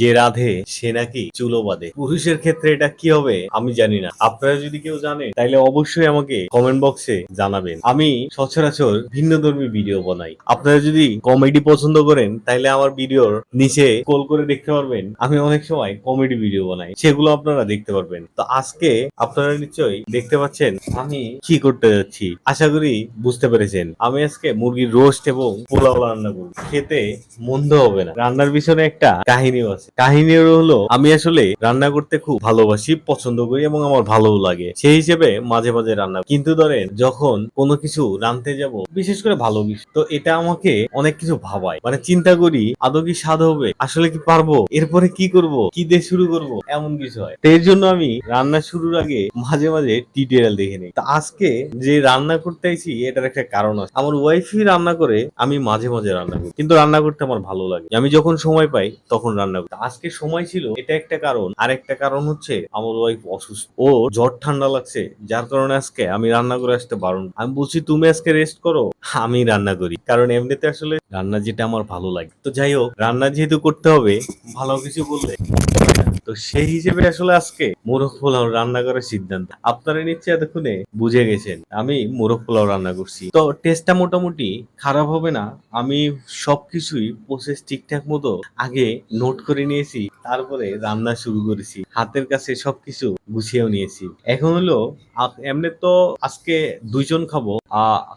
যে রাধে, সে নাকি চুলো বাঁধে পুরুষের ক্ষেত্রে এটা কি হবে, আমি জানি না। আপনারা যদি কেউ জানেন তাহলে অবশ্যই আমাকে কমেন্ট বক্সে জানাবেন। আমি সচরাচর ভিন্ন ধর্মী ভিডিও বানাই। আপনারা যদি কমেডি পছন্দ করেন তাহলে আমার ভিডিওর নিচে কল করে দেখতে পারবেন, আমি অনেক সময় কমেডি ভিডিও বানাই। সেগুলো আপনারা দেখতে পারবেন। তো আজকে আপনারা নিশ্চয়ই দেখতে পাচ্ছেন, আমি কি করতে যাচ্ছি? আশা করি বুঝতে পেরেছেন। আমি আজকে মুরগির রোস্ট এবং পোলাও রান্না করব। খেতে মন্দ হবে না। রান্নার পিছনে একটা কাহিনীও আছে। কাহিনীও হলো, আমি আসলে রান্না করতে খুব ভালোবাসি, পছন্দ করি এবং আমার ভালোও লাগে। সেই হিসেবে মাঝে মাঝে রান্না কিন্তু ধরেন, যখন কোনো কিছু রাঁধতে যাব, বিশেষ করে ভালো কিছু, তো এটা আমাকে অনেক কিছু ভাবায়। মানে চিন্তা করি, আদৌ কি স্বাদ হবে? আসলে কি পারব? এরপরে কি করব? কি দিয়ে শুরু করব? এমন কিছু হয়। তো এর জন্য আমি রান্না শুরুর আগে মাঝে মাঝে টিউটোরিয়াল দেখে নিই। তো আজকে যে রান্না করতে আইছি, এটার একটা কারণ আছে। আমার ওয়াইফই রান্না করে, আমি মাঝে মাঝে রান্না করি। কিন্তু রান্না করতে আমার ভালো লাগে। আমি যখন সময় পাই, তখন রান্না করি। আজকে সময় ছিল, এটা একটা কারণ। আর একটা কারণ হচ্ছে, আমার ওয়াইফ অসুস্থ। ও জ্বর ঠান্ডা লাগছে, যার কারণে আজকে আমি রান্না করে আসতে পারুন। আমি বলছি, তুমি আজকে রেস্ট করো? আমি রান্না করি। কারণ এমনিতে আসলে রান্না যেটা আমার ভালো লাগে। তো যাই হোক, রান্না যেহেতু করতে হবে, ভালো কিছু বললে। তো সেই হিসেবে আসলে আজকে মোরগ পোলাও রান্না করার সিদ্ধান্ত। আপনারা নিশ্চয় এতক্ষণে বুঝে গেছেন, আমি মোরগ পোলাও রান্না করছি। তো টেস্টটা মোটামুটি খারাপ হবে না, আমি সবকিছুই প্রসেস ঠিকঠাক মতো আগে নোট করে নিয়েছি, তারপরে রান্না শুরু করেছি। হাতের কাছে সবকিছু গুছিয়েও নিয়েছি এখন হলো এমনি তো আজকে দুইজন খাব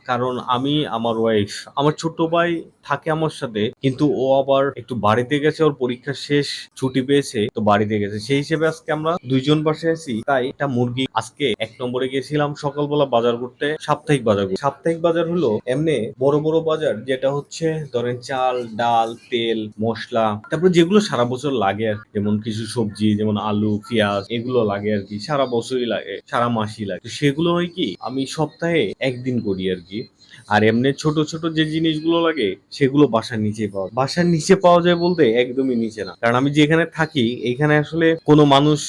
কারণ আমি, আমার ওয়াইফ আমার ছোট ভাই থাকে আমার সাথে, কিন্তু ও আবার একটু বাড়িতে গেছে, ওর পরীক্ষা শেষ, ছুটি পেয়েছে, তো বাড়িতে গেছে সেই হিসেবে আজকে আমরা দুইজন পাশে আছি তাই একটা মুরগি আজকে এক নম্বরে গেছিলাম সকালবেলা বাজার করতে, সাপ্তাহিক বাজার। সাপ্তাহিক বাজার হলো এমনি বড় বড় বাজার, যেটা হচ্ছে ধরেন চাল, ডাল, তেল, মশলা, তারপর যেগুলো সারা বছর লাগে। যেমন কিছু সবজি, যেমন আলু, পেঁয়াজ, এগুলো লাগে আর কি সারা বছরই লাগে, সারা মাসই লাগে। তো সেগুলো হয় কি, আমি সপ্তাহে একদিন করি আর কি আর এমনি ছোট ছোট যে জিনিসগুলো লাগে, সেগুলো বাসার নিচে পাওয়া। বাসার নিচে পাওয়া যায় বলতে একদমই নিচে না। কারণ আমি যেখানে থাকি এখানে আসলে কোনো মানুষ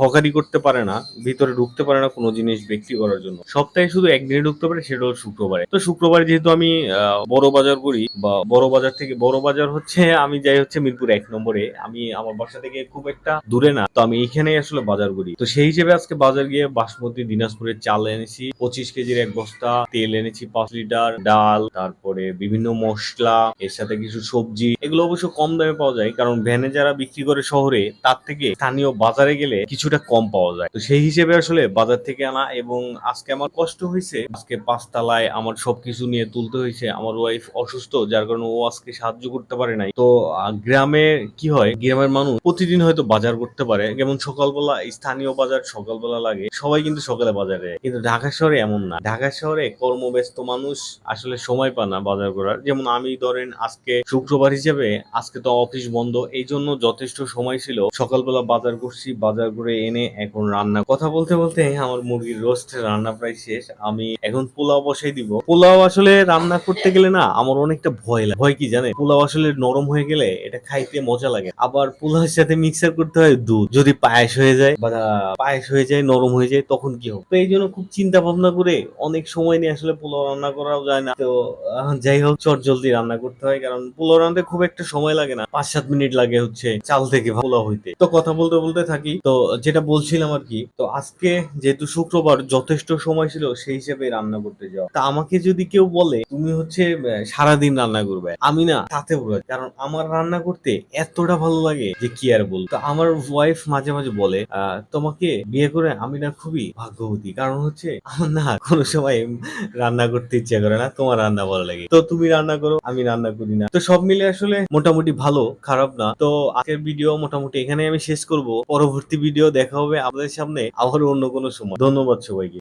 হকারি করতে পারে না, ভিতরে ঢুকতে পারে না কোনো জিনিস বিক্রি করার জন্য। সপ্তাহে শুধু একদিনে ঢুকতে পারে, সেটা হলো শুক্রবারে। তো শুক্রবার যেহেতু আমি বড় বাজার করি, বা বড় বাজার থেকে বড় বাজার হচ্ছে, আমি যাই হচ্ছে মিরপুর এক নম্বরে। আমি আমার বাসা থেকে খুব একটা দূরে না, তো আমি এইখানেই আসলে বাজার করি। তো সেই হিসেবে আজকে বাজার গিয়ে বাসমতি দিনাজপুরের চাল এনেছি। পঁচিশ কেজির এক বস্তা তেল এনেছি, পাঁচ লিটার ডাল, তারপরে বিভিন্ন মশলা, এর সাথে কিছু সবজি। এগুলো অবশ্য কম দামে পাওয়া যায়, কারণ ভ্যানে যারা বিক্রি করে শহরে, তার থেকে স্থানীয় বাজারে গেলে কিছুটা কম পাওয়া যায়। তো সেই হিসেবে আসলে বাজার থেকে আনা এবং আজকে আমার কষ্ট হয়েছে, আজকে পাঁচতলায় আমার সবকিছু নিয়ে তুলতে হয়েছে। আমার ওয়াইফ অসুস্থ, যার কারণে ও আজকে সাহায্য করতে পারে নাই। তো গ্রামে কি হয়, গ্রামের মানুষ প্রতিদিন হয়তো বাজার করতে পারে। যেমন সকালবেলা স্থানীয় বাজার সকালবেলা লাগে, সবাই কিন্তু সকালে বাজারে। কিন্তু ঢাকা শহরে এমন না। ঢাকা শহরে কর্মব্যস্ত মানুষ আসলে সময় পায় না বাজার করার। যেমন আমি ধরেন আজকে শুক্রবার হিসেবে আজকে তো অফিস বন্ধ এই জন্য যথেষ্ট সময় ছিল। সকালবেলা বাজার করছি, বাজার করে এনে এখন রান্না। কথা বলতে বলতে আমার মুরগির রোস্ট রান্না প্রায় শেষ। আমি এখন পোলাও বসাই দিব। পোলাও আসলে রান্না করতে গেলে না আমার অনেকটা ভয় লাগে। ভয় কি জানে পোলাও আসলে নরম হয়ে গেলে এটা খাইতে মজা লাগে। আবার পোলাওর সাথে মিক্সার করতে হয় দুধ। যদি পায়েস হয়ে যায় বা পায়েস হয়ে যায় নরম হয়ে যায় তখন কি হবে? তো এই জন্য খুব চিন্তা ভাবনা করে অনেক সময় নিয়ে আসলে পোলাও রান্না করাও যায় না। তো যাই হোক চট জলদি রান্না করতে হয় কারণ পোলাও রান্নাতে খুব একটা সময় লাগে না। পাঁচ সাত মিনিট লাগে হচ্ছে চাল থেকে পোলাও হইতে। তো কথা বলতে বলতে থাকি তো যেটা বলছিলাম আর কি তো আজকে যেহেতু শুক্রবার যথেষ্ট সময় ছিল সেই হিসেবে রান্না করতে যাও তা আমাকে যদি কেউ বলে তুমি হচ্ছে সারাদিন রান্না করবে? আমি না তাতে বলে কারণ আমার রান্না করতে এতটা ভালো লাগে যে কি আর বল তো আমার ওয়াইফ মাঝে মাঝে বলে আহ, তোমাকে বিয়ে করে আমি না খুবই ভাগ্যবতী। কারণ হচ্ছে, আমার না কোনো সময় রান্না করতে ইচ্ছা করে না, তোমার রান্না ভালো লাগে। তো তুমি রান্না করো, আমি রান্না করি না। তো সব মিলে আসলে মোটামুটি ভালো, খারাপ না। তো আজকের ভিডিও মোটামুটি এখানে আমি শেষ করব। পরবর্তী ভিডিও দেখা হবে আপনাদের সামনে আবার অন্য কোনো সময়। ধন্যবাদ সবাইকে।